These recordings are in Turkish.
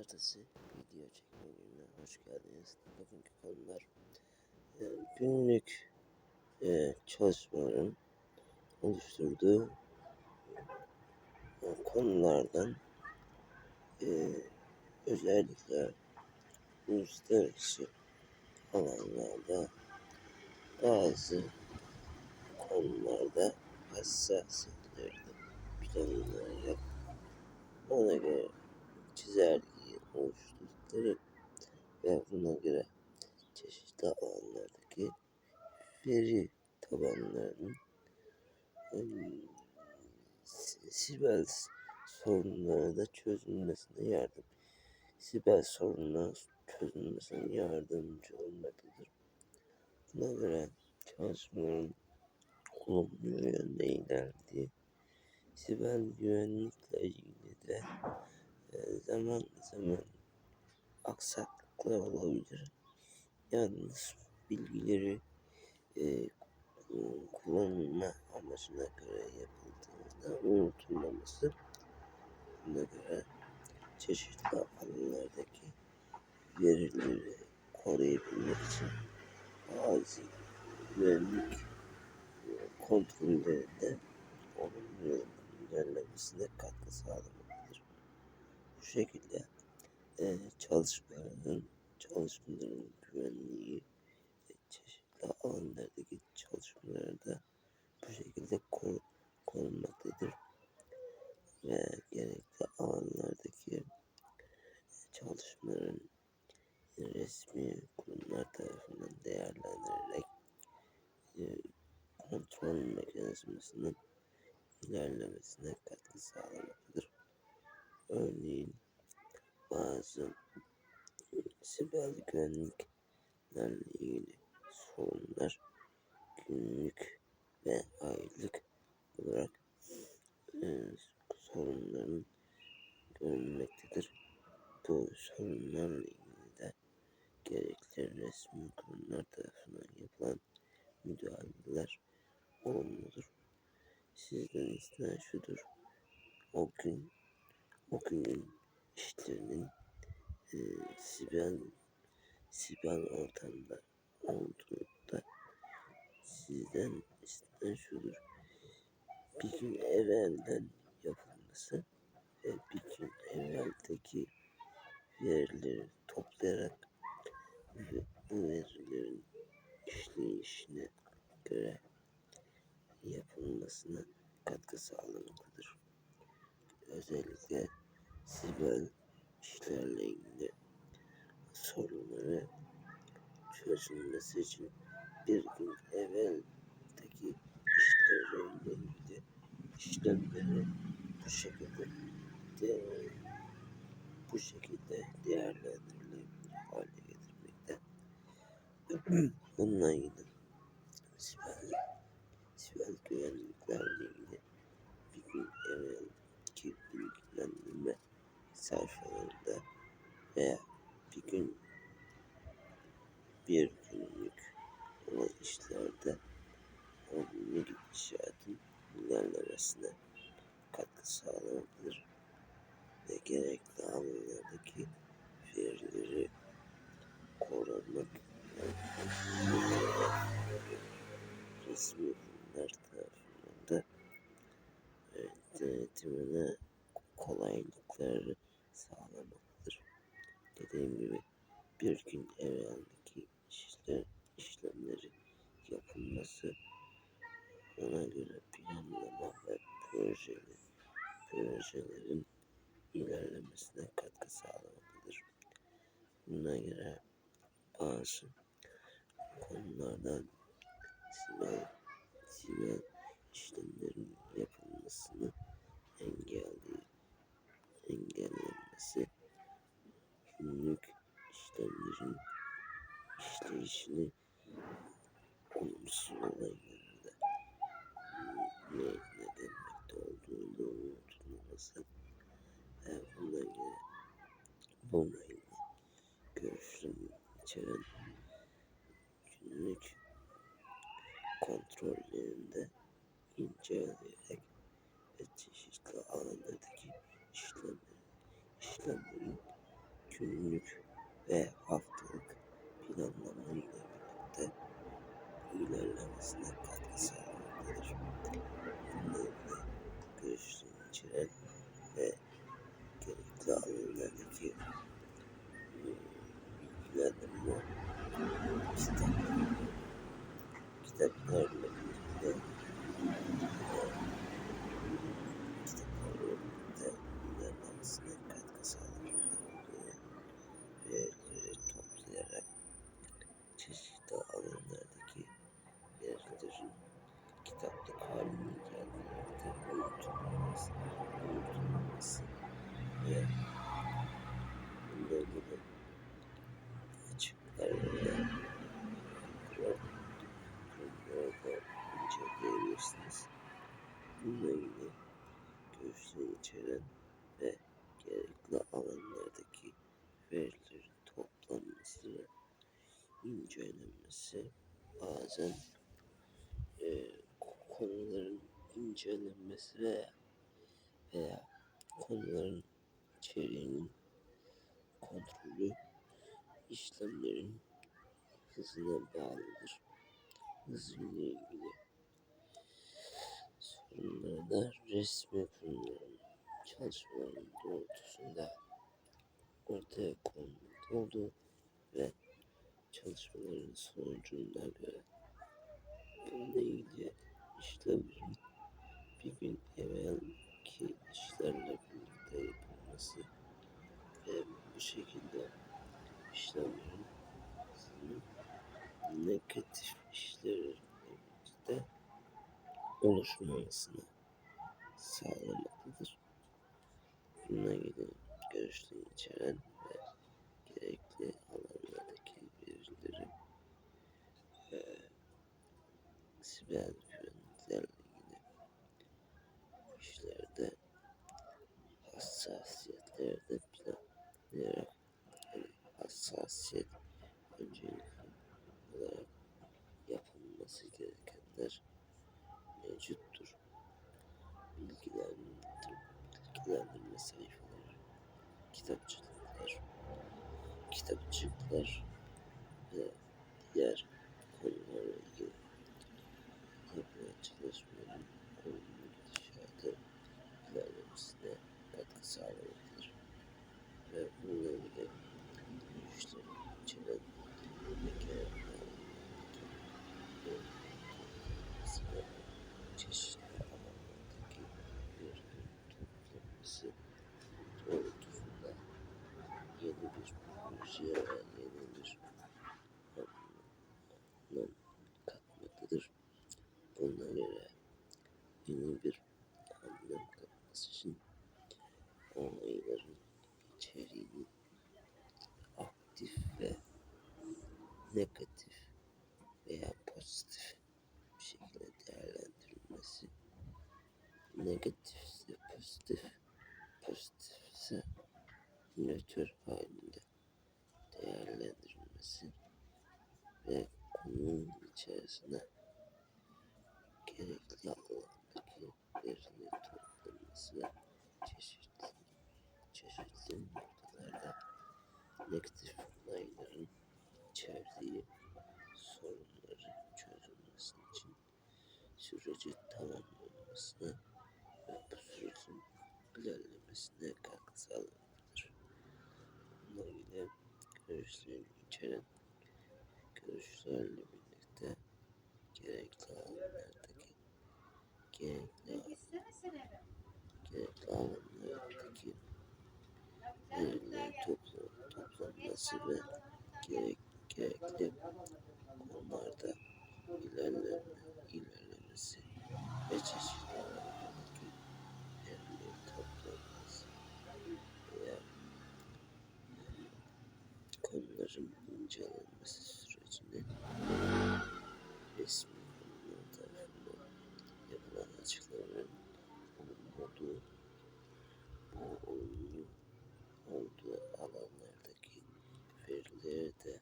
Pazartesi video çekme gününe hoş geldiniz. Bugünkü konular e, günlük e, çalışmaların oluşturduğu e, konulardan e, özellikle uluslararası alanlarda bazı konularda hassasiyetleri planlayarak ona göre çizelgeyi oluşturdukları ve buna göre çeşitli alanlardaki veri tabanlarının em, si- siber sorunları da çözülmesine yardım siber sorunların çözülmesine yardımcı olmaktadır. Buna göre çalışmaların olumlu yönde ilerlediği siber güvenlikle ilgili de zaman zaman aksaklıklar olabilir. Yalnız bilgileri e, kullanma amacına göre yapıldığında unutulmaması buna göre çeşitli alanlardaki verileri koruyabilmek için bazı güvenlik e, kontrollerinde olumlu ilerlemesine katkı sağlamaktadır. Bu şekilde e, çalışmaların, çalışmaların güvenliği ve çeşitli alanlardaki çalışmaları da bu şekilde kor korunmaktadır. Ve gerekli alanlardaki çalışmaların resmi kurumlar tarafından değerlendirilerek e, kontrol mekanizmasının ilerlemesine katkı sağlamaktadır. Örneğin bazı siber güvenliklerle ilgili sorunlar günlük ve aylık olarak e, sorunların görülmektedir. Bu sorunlarla ilgili de gerekli resmi kurumlar tarafından yapılan müdahaleler olumludur. Sizden istenen şudur. O gün, o günün işlerinin e, siber, siber ortamda olduğunda sizden istenen şudur. Bir gün evvelden yapılması ve bir gün evveldeki verileri toplayarak bu verilerin işleyişine göre yapılmasına katkı sağlamaktadır. Özellikle siber işlerle ilgili sorunları çözülmesi için bir gün evveldeki işlerle ilgili işlemleri bu şekilde de, bu şekilde değerlendirilebilir hale getirmekte. Bununla ilgili siber, siber güvenliklerle ilgili bir gün evvelki bilgilendirme sayfalarında veya bir gün bir günlük olan işlerde olumlu gidişatın ilerlemesine katkı sağlamaktadır ve gerekli alanlardaki verileri korumak resmi kurumlar tarafından da e, denetimine kolaylıkları. Dediğim gibi bir gün evveldeki işler, işlemleri yapılması ona göre planlama ve projeli, projelerin ilerlemesine katkı sağlamaktadır. Buna göre bazı konulardan siber, siber işlemlerin yapılmasını engelli, engellenmesi günlük işlemlerin işleyişini olumsuz olaylarında ne nedenmekte olduğunu unutulmaması ve buna göre bununla görüşlerini içeren günlük kontrollerinde inceleyerek ve çeşitli alanlardaki işlemlerin, işlemlerin günlük ve haftalık planlama birlikte ilerlemesine katkı sağlamaktadır. İlgili görüşlerini içeren ve gerekli alanlardaki bilgilendirme kitapları, kitaplarla birlikte e, kitaplarla birlikte ilerlemesine katkı sağlamaktadır. Verileri toplayarak çeşitli alanlardaki verilerin kitaplık haline geldiğinde unutulmaması, unutulmaması ve bununla ilgili açıklarla kurar konularda inceleyebilirsiniz. Bununla ilgili görüşleri içeren ve gerekli alanlardaki verilerin toplanması ve incelenmesi bazen e, konuların incelenmesi veya veya konuların içeriğinin kontrolü işlemlerin hızına bağlıdır. Hızıyla ilgili sorunlarda resmi kurumların çalışmalarının doğrultusunda. Ortaya konmakta olduğu ve çalışmaların sonucuna göre bununla ilgili işlemlerin bir gün evvelki işlerle birlikte yapılması ve bu şekilde işlemlerin hızının negatif işlerle birlikte oluşmamasını sağlamaktadır. Bununla ilgili görüşleri içeren ve gerekli alanlardaki verileri e, siber güvenliklerle ilgili işlerde hassasiyetlerde planlayarak yani hassasiyet öncelikli olarak yapılması gerekenler mevcuttur. Bilgilendir, bilgilendirme sayfaları, kitapçıklar, kitapçıklar ve diğer konularla ilgili yapılan çalışmaların olumlu gidişatı ilerlemesine katkı sağlamaktadır. Ve bununla ilgili görüşleri içeren ve gerekli alanlardaki çeşitli alanlardaki verilerin toplanması doğrultusunda yeni bir ve yeni bir anlam katmaktadır. Buna göre yeni bir anlam katması için olayların içeriğinin aktif ve negatif veya pozitif bir şekilde değerlendirilmesi negatifse pozitif pozitifse nötr halinde değerlendirilmesi ve konunun içerisine gerekli alandaki verileri toplanması ve çeşitli çeşitli noktalarda negatif olayların içerdiği sorunları çözülmesi için süreci tamamlanmasına ve bu sürecin ilerlemesine katkı sağlamaktadır. Bununla ilgili görüşlerini içeren görüşlerle birlikte gerekli alanlardaki gerekli, gerekli alanlardaki verilerin topla, toplanması ve gerek, gerekli konularda ilerleme, ilerlemesi ve çeşitli alanlardaki verilerin toplanması veya incelenmesi sürecinde resmi kurumlar tarafından yapılan açıklamaların olumlu olduğu, bu olumlu olduğu alanlardaki verileri de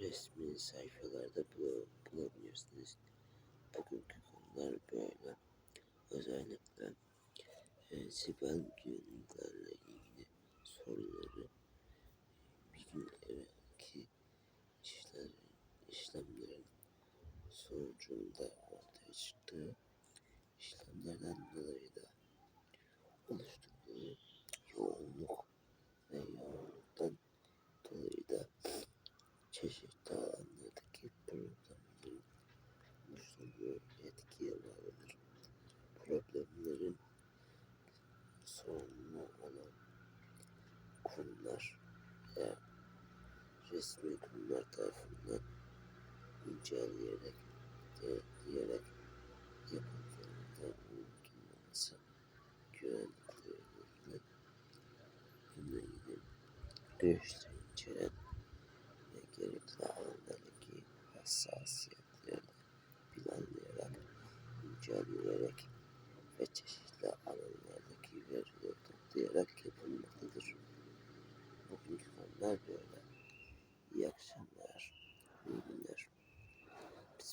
resmi sayfalarda bula- bulabilirsiniz. Bugünkü konular böyle. Özellikle e, siber güvenliklerle ilgili soruları sonucunda ortaya çıktığı işlemlerden dolayı da oluşturduğu yoğunluk ve yoğunluktan dolayı da çeşitli alanlardaki problemlerin oluşturduğu etkiye bağlıdır. Problemlerin sorumlu olan kurumlar ve resmi kurumlar tarafından inceleyerek de diyerek yapıldığında unutulmaması güvenliklerinin yönelim görüşleri içeren ve gerekli alanlardaki hassasiyetlerini planlayarak, inceleyerek ve çeşitli alanlardaki verileri toplayarak yapılmaktadır. Bugünkü konular böyle.